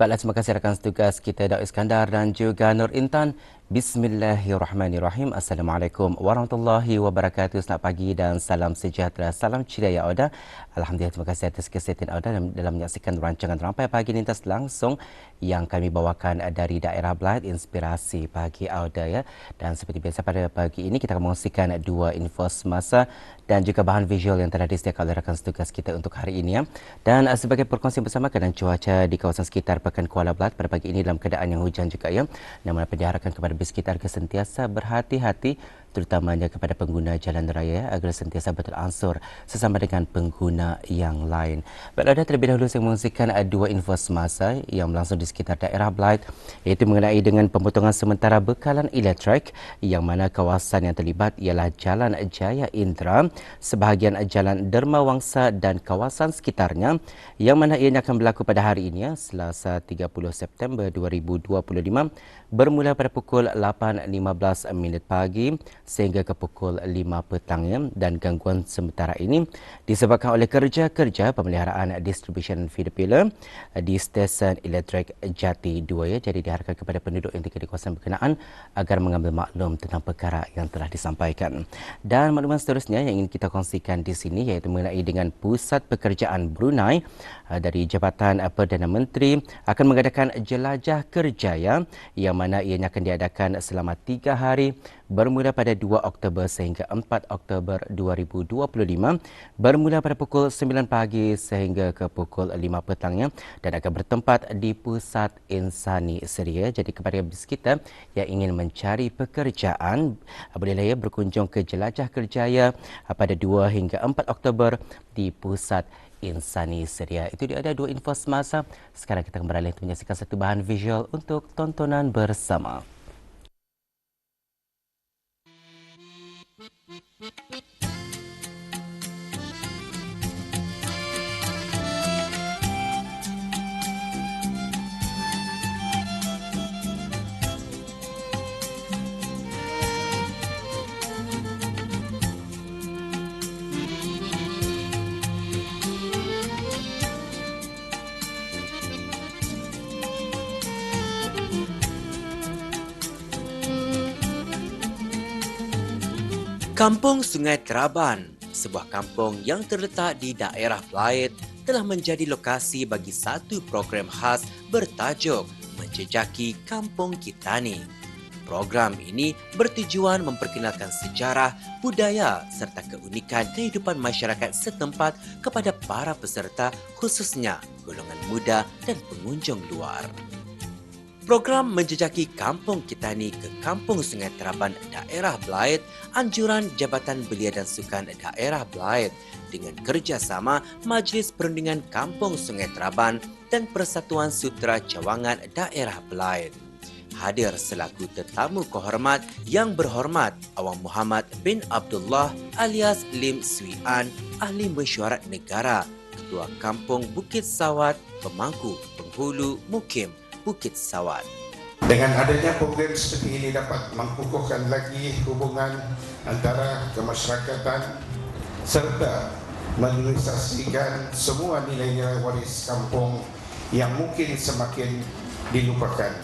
Baiklah, terima kasih rakan setugas kita Daud Iskandar dan juga Nur Intan. Bismillahirrahmanirrahim. Assalamualaikum warahmatullahi wabarakatuh. Selamat pagi dan salam sejahtera. Salam ceria ya Oda. Alhamdulillah terima kasih atas kesetiaan Oda dalam, dalam menyaksikan rancangan rampai pagi lintas langsung yang kami bawakan dari daerah Blythe inspirasi pagi Oda ya. Dan seperti biasa pada pagi ini kita akan mengongsikan dua info semasa dan juga bahan visual yang telah disediakan oleh rakan setugas kita untuk hari ini ya. Dan uh, sebagai perkongsian bersama keadaan cuaca di kawasan sekitar Pekan Kuala Blythe pada pagi ini dalam keadaan yang hujan juga ya. Namun apa diharapkan kepada di sekitar sentiasa berhati-hati terutamanya kepada pengguna jalan raya agar sentiasa betul ansur sesama dengan pengguna yang lain. Baiklah, terlebih dahulu saya mengungsikan dua info semasa yang berlangsung di sekitar daerah Blythe iaitu mengenai dengan pemotongan sementara bekalan elektrik yang mana kawasan yang terlibat ialah Jalan Jaya Indra, sebahagian Jalan Derma Wangsa dan kawasan sekitarnya yang mana ianya akan berlaku pada hari ini, Selasa 30 September 2025 bermula pada pukul 8.15 minit pagi sehingga ke pukul 5 petangnya dan gangguan sementara ini disebabkan oleh kerja-kerja pemeliharaan distribution feeder pillar di stesen elektrik Jati 2 ya. Jadi diharapkan kepada penduduk yang tinggal di kawasan berkenaan agar mengambil maklum tentang perkara yang telah disampaikan. Dan makluman seterusnya yang ingin kita kongsikan di sini iaitu mengenai dengan Pusat Pekerjaan Brunei eh, dari Jabatan Perdana Menteri akan mengadakan jelajah kerja ya yang mana ianya akan diadakan selama tiga hari bermula pada 2 Oktober sehingga 4 Oktober 2025 bermula pada pukul 9 pagi sehingga ke pukul 5 petangnya dan akan bertempat di Pusat Insani Seria. Jadi kepada kita yang ingin mencari pekerjaan bolehlah ya berkunjung ke Jelajah Kerjaya pada 2 hingga 4 Oktober di Pusat Insani Seria. Itu dia ada dua info semasa. Sekarang kita beralih untuk menyaksikan satu bahan visual untuk tontonan bersama. Mm-hmm. Kampung Sungai Teraban, sebuah kampung yang terletak di daerah Blythe, telah menjadi lokasi bagi satu program khas bertajuk Menjejaki Kampung Kitani. Program ini bertujuan memperkenalkan sejarah, budaya serta keunikan kehidupan masyarakat setempat kepada para peserta khususnya golongan muda dan pengunjung luar. Program menjejaki kampung Kitani ke Kampung Sungai Teraban Daerah Blythe, anjuran Jabatan Belia dan Sukan Daerah Blythe dengan kerjasama Majlis Perundingan Kampung Sungai Teraban dan Persatuan Sutra Cawangan Daerah Blythe. Hadir selaku tetamu kehormat yang berhormat Awang Muhammad bin Abdullah alias Lim Swee An, Ahli Mesyuarat Negara, Ketua Kampung Bukit Sawat, Pemangku Penghulu Mukim Bukit Sawat. Dengan adanya program seperti ini dapat mengukuhkan lagi hubungan antara kemasyarakatan serta menulisasikan semua nilai-nilai waris kampung yang mungkin semakin dilupakan.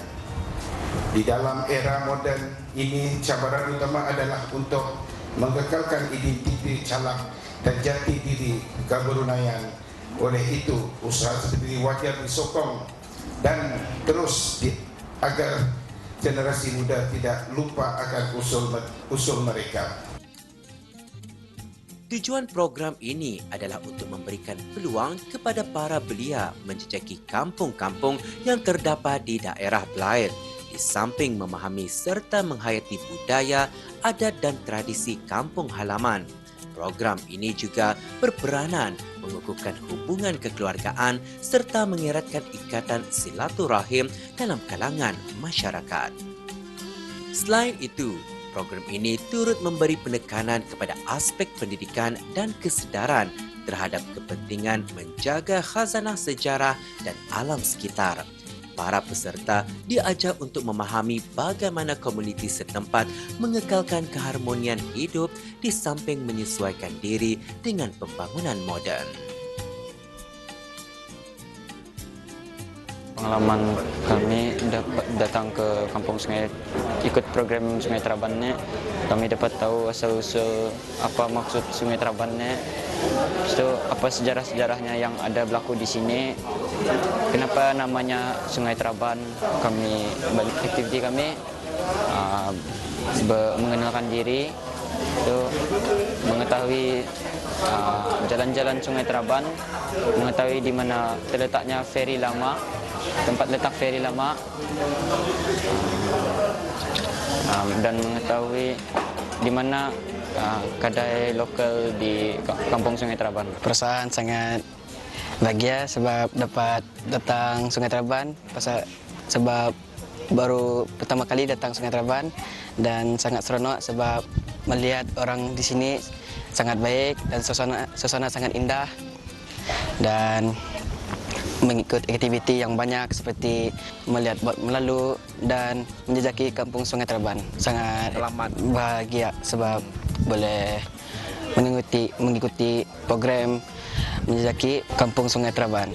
Di dalam era moden ini, cabaran utama adalah untuk mengekalkan identiti calak dan jati diri keberunayaan. Oleh itu, usaha ini wajar disokong dan terus di, agar generasi muda tidak lupa akan usul usul mereka. Tujuan program ini adalah untuk memberikan peluang kepada para belia menjejaki kampung-kampung yang terdapat di daerah Blythe di samping memahami serta menghayati budaya, adat dan tradisi kampung halaman Program ini juga berperanan mengukuhkan hubungan kekeluargaan serta mengeratkan ikatan silaturahim dalam kalangan masyarakat. Selain itu, program ini turut memberi penekanan kepada aspek pendidikan dan kesedaran terhadap kepentingan menjaga khazanah sejarah dan alam sekitar. Para peserta diajar untuk memahami bagaimana komuniti setempat mengekalkan keharmonian hidup di samping menyesuaikan diri dengan pembangunan moden. Pengalaman kami dapat datang ke kampung sungai ikut program Sungai Traban ni. Kami dapat tahu asal usul apa maksud Sungai Traban ni. Itu apa sejarah-sejarahnya yang ada berlaku di sini. Kenapa namanya Sungai Traban kami aktiviti kami uh, mengenalkan diri. Itu mengetahui uh, jalan-jalan Sungai Traban mengetahui di mana terletaknya feri lama tempat letak feri lama um, dan mengetahui di mana uh, kedai lokal di kampung Sungai Traban. Perasaan sangat bahagia sebab dapat datang Sungai Traban pasal sebab baru pertama kali datang Sungai Traban dan sangat seronok sebab melihat orang di sini sangat baik dan suasana suasana sangat indah dan mengikut aktiviti yang banyak seperti melihat melalu dan menjejaki kampung Sungai Traban. Sangat Selamat. bahagia sebab boleh mengikuti mengikuti program menjejaki kampung Sungai Traban.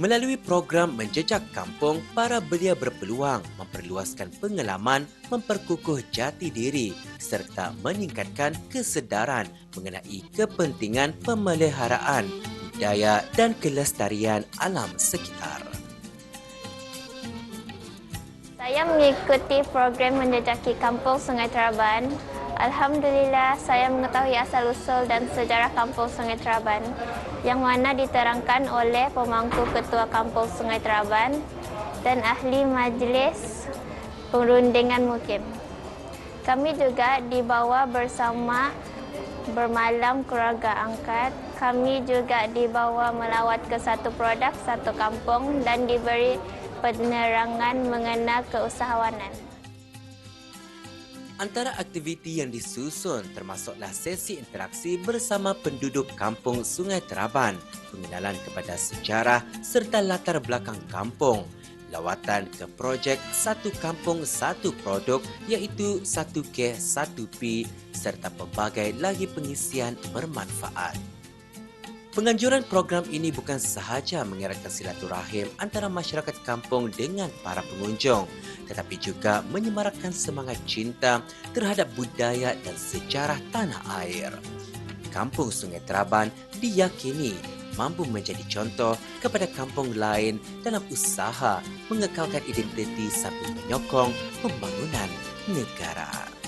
Melalui program Menjejak Kampung, para belia berpeluang memperluaskan pengalaman, memperkukuh jati diri serta meningkatkan kesedaran mengenai kepentingan pemeliharaan budaya dan kelestarian alam sekitar. Saya mengikuti program menjejaki kampung Sungai Traban. Alhamdulillah, saya mengetahui asal-usul dan sejarah kampung Sungai Traban yang mana diterangkan oleh pemangku ketua kampung Sungai Traban dan ahli majlis perundingan mukim. Kami juga dibawa bersama bermalam keluarga angkat. Kami juga dibawa melawat ke satu produk, satu kampung dan diberi penerangan mengenai keusahawanan. Antara aktiviti yang disusun termasuklah sesi interaksi bersama penduduk kampung Sungai Teraban, pengenalan kepada sejarah serta latar belakang kampung, lawatan ke projek Satu Kampung Satu Produk iaitu 1K 1P serta pelbagai lagi pengisian bermanfaat. Penganjuran program ini bukan sahaja mengeratkan silaturahim antara masyarakat kampung dengan para pengunjung tetapi juga menyemarakkan semangat cinta terhadap budaya dan sejarah tanah air. Kampung Sungai Teraban diyakini mampu menjadi contoh kepada kampung lain dalam usaha mengekalkan identiti sambil menyokong pembangunan negara.